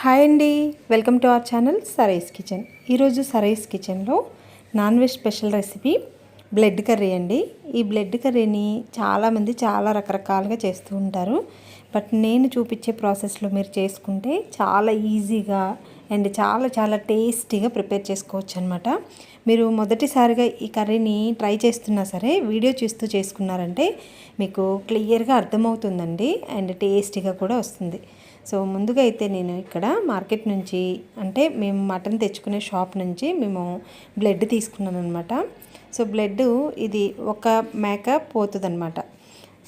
Hi అండి. Welcome to our channel Sarais kitchen. ఈరోజు సరైస్ కిచెన్లో non veg special recipe blood curry అండి. ఈ బ్లడ్ కర్రీని చాలామంది చాలా రకరకాలుగా చేస్తూ ఉంటారు. బట్ నేను చూపించే ప్రాసెస్లో మీరు చేసుకుంటే చాలా ఈజీగా అండ్ చాలా చాలా టేస్టీగా ప్రిపేర్ చేసుకోవచ్చు అనమాట మీరు మొదటిసారిగా ఈ కర్రీని ట్రై చేస్తున్నా సరే వీడియో చూస్తూ చేసుకున్నారంటే మీకు క్లియర్గా అర్థమవుతుందండి అండ్ టేస్టీగా కూడా వస్తుంది. సో ముందుగా అయితే నేను ఇక్కడ మార్కెట్ నుంచి అంటే మేము మటన్ తెచ్చుకునే షాప్ నుంచి మేము బ్లడ్ తీసుకున్నాను అనమాట సో బ్లడ్ ఇది ఒక మేక పోతుంది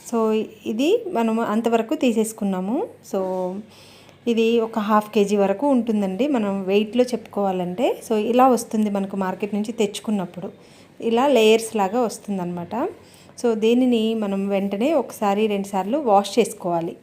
సో ఇది మనము అంతవరకు తీసేసుకున్నాము. సో ఇది ఒక హాఫ్ కేజీ వరకు ఉంటుందండి. మనం వెయిట్లో చెప్పుకోవాలంటే. సో ఇలా వస్తుంది మనకు మార్కెట్ నుంచి తెచ్చుకున్నప్పుడు. ఇలా లేయర్స్ లాగా వస్తుందన్నమాట. సో దీనిని మనం వెంటనే ఒకసారి రెండుసార్లు వాష్ చేసుకోవాలి.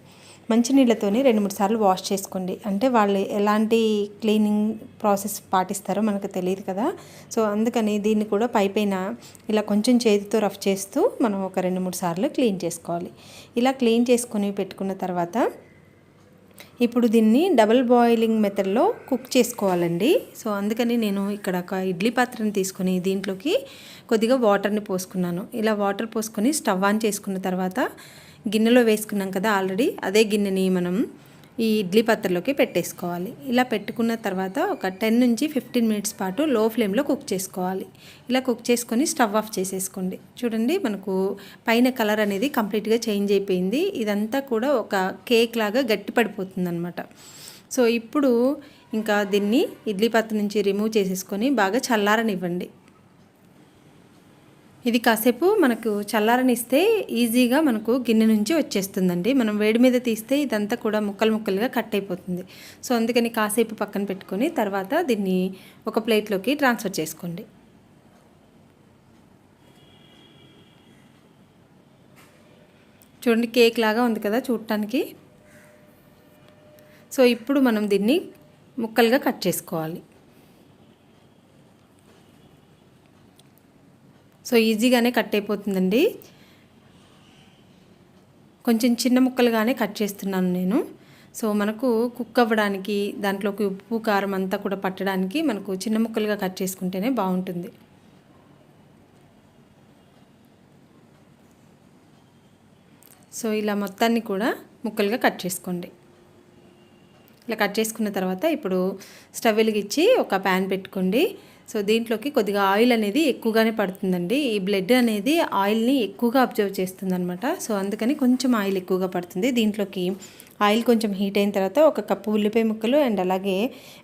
మంచినీళ్ళతోని రెండు మూడు సార్లు వాష్ చేసుకోండి. అంటే వాళ్ళు ఎలాంటి క్లీనింగ్ ప్రాసెస్ పాటిస్తారో మనకు తెలియదు కదా. సో అందుకని దీన్ని కూడా పైపైన ఇలా కొంచెం చేతితో రఫ్ చేస్తూ మనం ఒక రెండు మూడు సార్లు క్లీన్ చేసుకోవాలి. ఇలా క్లీన్ చేసుకొని పెట్టుకున్న తర్వాత ఇప్పుడు దీన్ని డబల్ బాయిలింగ్ మెథడ్లో కుక్ చేసుకోవాలండి. సో అందుకని నేను ఇక్కడ ఒక ఇడ్లీ పాత్రని తీసుకొని దీంట్లోకి కొద్దిగా వాటర్ని పోసుకున్నాను. ఇలా వాటర్ పోసుకొని స్టవ్ ఆన్ చేసుకున్న తర్వాత గిన్నెలో వేసుకున్నాం కదా ఆల్రెడీ అదే గిన్నెని మనం ఈ ఇడ్లీ పాత్రలోకి పెట్టేసుకోవాలి. ఇలా పెట్టుకున్న తర్వాత ఒక టెన్ నుంచి ఫిఫ్టీన్ మినిట్స్ పాటు లో ఫ్లేమ్లో కుక్ చేసుకోవాలి. ఇలా కుక్ చేసుకొని స్టవ్ ఆఫ్ చేసేసుకోండి. చూడండి మనకు పైన కలర్ అనేది కంప్లీట్గా చేంజ్ అయిపోయింది. ఇదంతా కూడా ఒక కేక్ లాగా గట్టి పడిపోతుంది అనమాట సో ఇప్పుడు ఇంకా దీన్ని ఇడ్లీ పాత్ర నుంచి రిమూవ్ చేసేసుకొని బాగా చల్లారనివ్వండి. ఇది కాసేపు మనకు చల్లారనిస్తే ఈజీగా మనకు గిన్నె నుంచి వచ్చేస్తుందండి. మనం వేడి మీద తీస్తే ఇదంతా కూడా ముక్కలు ముక్కలుగా కట్ అయిపోతుంది. సో అందుకని కాసేపు పక్కన పెట్టుకొని తర్వాత దీన్ని ఒక ప్లేట్లోకి ట్రాన్స్ఫర్ చేసుకోండి. చూడండి కేక్ లాగా ఉంది కదా చూడటానికి. సో ఇప్పుడు మనం దీన్ని ముక్కలుగా కట్ చేసుకోవాలి. సో ఈజీగానే కట్ అయిపోతుందండి. కొంచెం చిన్న ముక్కలుగానే కట్ చేస్తున్నాను నేను. సో మనకు కుక్ అవ్వడానికి దాంట్లోకి ఉప్పు కారం అంతా కూడా పట్టడానికి మనకు చిన్న ముక్కలుగా కట్ చేసుకుంటేనే బాగుంటుంది. సో ఇలా మొత్తాన్ని కూడా ముక్కలుగా కట్ చేసుకోండి. ఇలా కట్ చేసుకున్న తర్వాత ఇప్పుడు స్టవ్ వెలిగించి ఒక ప్యాన్ పెట్టుకోండి. సో దీంట్లోకి కొద్దిగా ఆయిల్ అనేది ఎక్కువగానే పడుతుందండి. ఈ బ్లడ్ అనేది ఆయిల్ని ఎక్కువగా అబ్జర్వ్ చేస్తుందనమాట సో అందుకని కొంచెం ఆయిల్ ఎక్కువగా పడుతుంది. దీంట్లోకి ఆయిల్ కొంచెం హీట్ అయిన తర్వాత ఒక కప్పు ఉల్లిపాయ ముక్కలు అండ్ అలాగే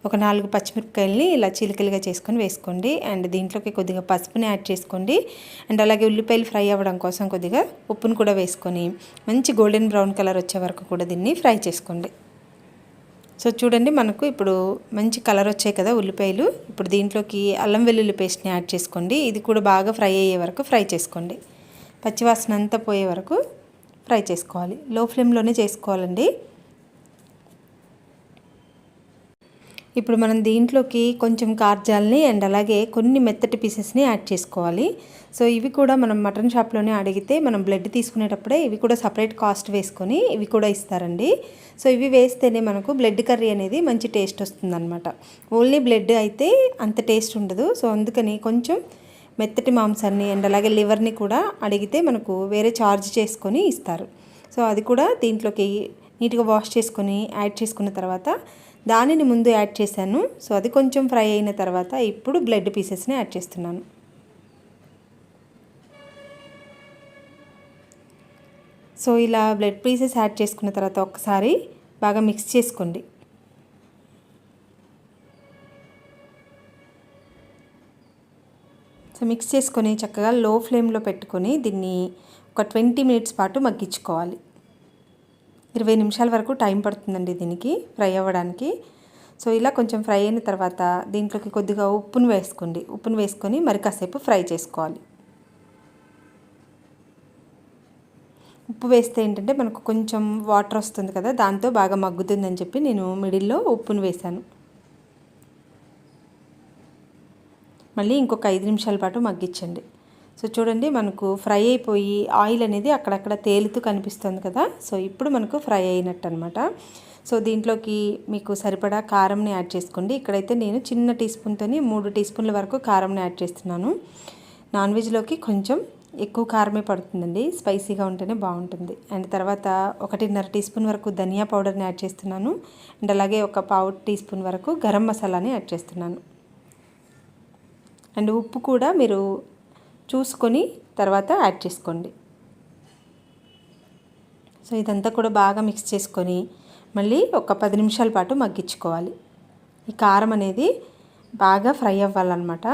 ఒక నాలుగు పచ్చిమిరపకాయలని ఇలా చిలికలుగా చేసుకొని వేసుకోండి. అండ్ దీంట్లోకి కొద్దిగా పసుపుని యాడ్ చేసుకోండి. అండ్ అలాగే ఉల్లిపాయలు ఫ్రై అవ్వడం కోసం కొద్దిగా ఉప్పును కూడా వేసుకొని మంచి గోల్డెన్ బ్రౌన్ కలర్ వచ్చే వరకు కూడా దీన్ని ఫ్రై చేసుకోండి. సో చూడండి మనకు ఇప్పుడు మంచి కలర్ వచ్చాయి కదా ఉల్లిపాయలు. ఇప్పుడు దీంట్లోకి అల్లం వెల్లుల్లి పేస్ట్ని యాడ్ చేసుకోండి. ఇది కూడా బాగా ఫ్రై అయ్యే వరకు ఫ్రై చేసుకోండి. పచ్చివాసన అంతా పోయే వరకు ఫ్రై చేసుకోవాలి. లో ఫ్లేమ్లోనే చేసుకోవాలండి. ఇప్పుడు మనం దీంట్లోకి కొంచెం కార్జాల్ని అండ్ అలాగే కొన్ని మెత్తటి పీసెస్ని యాడ్ చేసుకోవాలి. సో ఇవి కూడా మనం మటన్ షాప్లోనే అడిగితే మనం బ్లడ్ తీసుకునేటప్పుడే ఇవి కూడా సపరేట్ కాస్ట్ వేసుకొని ఇవి కూడా ఇస్తారండి. సో ఇవి వేస్తేనే మనకు బ్లడ్ కర్రీ అనేది మంచి టేస్ట్ వస్తుందన్నమాట. ఓన్లీ బ్లడ్ అయితే అంత టేస్ట్ ఉండదు. సో అందుకని కొంచెం మెత్తటి మాంసాన్ని అండ్ అలాగే లివర్ని కూడా అడిగితే మనకు వేరే ఛార్జ్ చేసుకొని ఇస్తారు. సో అది కూడా దీంట్లోకి నీట్గా వాష్ చేసుకొని యాడ్ చేసుకున్న తర్వాత దానిని ముందు యాడ్ చేశాను. సో అది కొంచెం ఫ్రై అయిన తర్వాత ఇప్పుడు బ్లడ్ పీసెస్ని యాడ్ చేస్తున్నాను. సో ఇలా బ్లడ్ పీసెస్ యాడ్ చేసుకున్న తర్వాత ఒకసారి బాగా మిక్స్ చేసుకోండి. సో మిక్స్ చేసుకొని చక్కగా లో ఫ్లేమ్లో పెట్టుకొని దీన్ని ఒక ట్వంటీ మినిట్స్ పాటు మగ్గించుకోవాలి. ఇరవై నిమిషాల వరకు టైం పడుతుందండి దీనికి ఫ్రై అవ్వడానికి. సో ఇలా కొంచెం ఫ్రై అయిన తర్వాత దీంట్లోకి కొద్దిగా ఉప్పును వేసుకోండి. ఉప్పును వేసుకొని మరి కాసేపు ఫ్రై చేసుకోవాలి. ఉప్పు వేస్తే ఏంటంటే మనకు కొంచెం వాటర్ వస్తుంది కదా దాంతో బాగా మగ్గుతుందని చెప్పి నేను మిడిల్లో ఉప్పును వేశాను. మళ్ళీ ఇంకొక ఐదు నిమిషాల పాటు మగ్గించండి. సో చూడండి మనకు ఫ్రై అయిపోయి ఆయిల్ అనేది అక్కడక్కడ తేలుతూ కనిపిస్తుంది కదా. సో ఇప్పుడు మనకు ఫ్రై అయినట్టు అనమాట సో దీంట్లోకి మీకు సరిపడా కారంని యాడ్ చేసుకోండి. ఇక్కడైతే నేను చిన్న టీ స్పూన్తోని మూడు టీ స్పూన్ల వరకు కారంని యాడ్ చేస్తున్నాను. నాన్ వెజ్లోకి కొంచెం ఎక్కువ కారమే పడుతుందండి. స్పైసీగా ఉంటేనే బాగుంటుంది. అండ్ తర్వాత ఒకటిన్నర టీ స్పూన్ వరకు ధనియా పౌడర్ని యాడ్ చేస్తున్నాను. అండ్ అలాగే ఒక పావు టీ స్పూన్ వరకు గరం మసాలాని యాడ్ చేస్తున్నాను. అండ్ ఉప్పు కూడా మీరు చూసుకొని తర్వాత యాడ్ చేసుకోండి. సో ఇదంతా కూడా బాగా మిక్స్ చేసుకొని మళ్ళీ ఒక పది నిమిషాల పాటు మగ్గించుకోవాలి. ఈ కారం అనేది బాగా ఫ్రై అవ్వాలన్నమాట.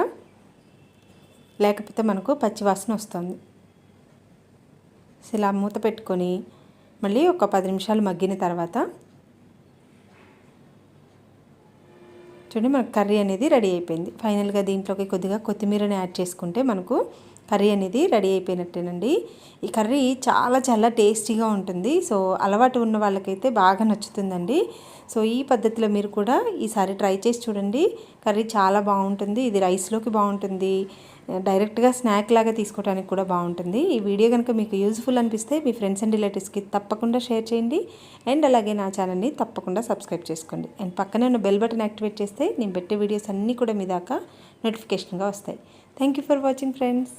లేకపోతే మనకు పచ్చివాసన వస్తుంది. ఇలా మూత పెట్టుకొని మళ్ళీ ఒక పది నిమిషాలు మగ్గిన తర్వాత చూడండి మనకు కర్రీ అనేది రెడీ అయిపోయింది. ఫైనల్గా దీంట్లోకి కొద్దిగా కొత్తిమీరని యాడ్ చేసుకుంటే మనకు కర్రీ అనేది రెడీ అయిపోయినట్టేనండి. ఈ కర్రీ చాలా చాలా టేస్టీగా ఉంటుంది. సో అలవాటు ఉన్న వాళ్ళకైతే బాగా నచ్చుతుందండి. సో ఈ పద్ధతిలో మీరు కూడా ఈసారి ట్రై చేసి చూడండి. కర్రీ చాలా బాగుంటుంది. ఇది రైస్లోకి బాగుంటుంది. డైరెక్ట్గా స్నాక్ లాగా తీసుకోవడానికి కూడా బాగుంటుంది. ఈ వీడియో కనుక మీకు యూజ్ఫుల్ అనిపిస్తే మీ ఫ్రెండ్స్ అండ్ రిలేటివ్స్కి తప్పకుండా షేర్ చేయండి. అండ్ అలాగే నా ఛానల్ని తప్పకుండా సబ్స్క్రైబ్ చేసుకోండి. అండ్ పక్కనే ఉన్న బెల్ బటన్ యాక్టివేట్ చేస్తే నేను పెట్టే వీడియోస్ అన్నీ కూడా మీ దాకా నోటిఫికేషన్గా వస్తాయి. Thank you for watching friends.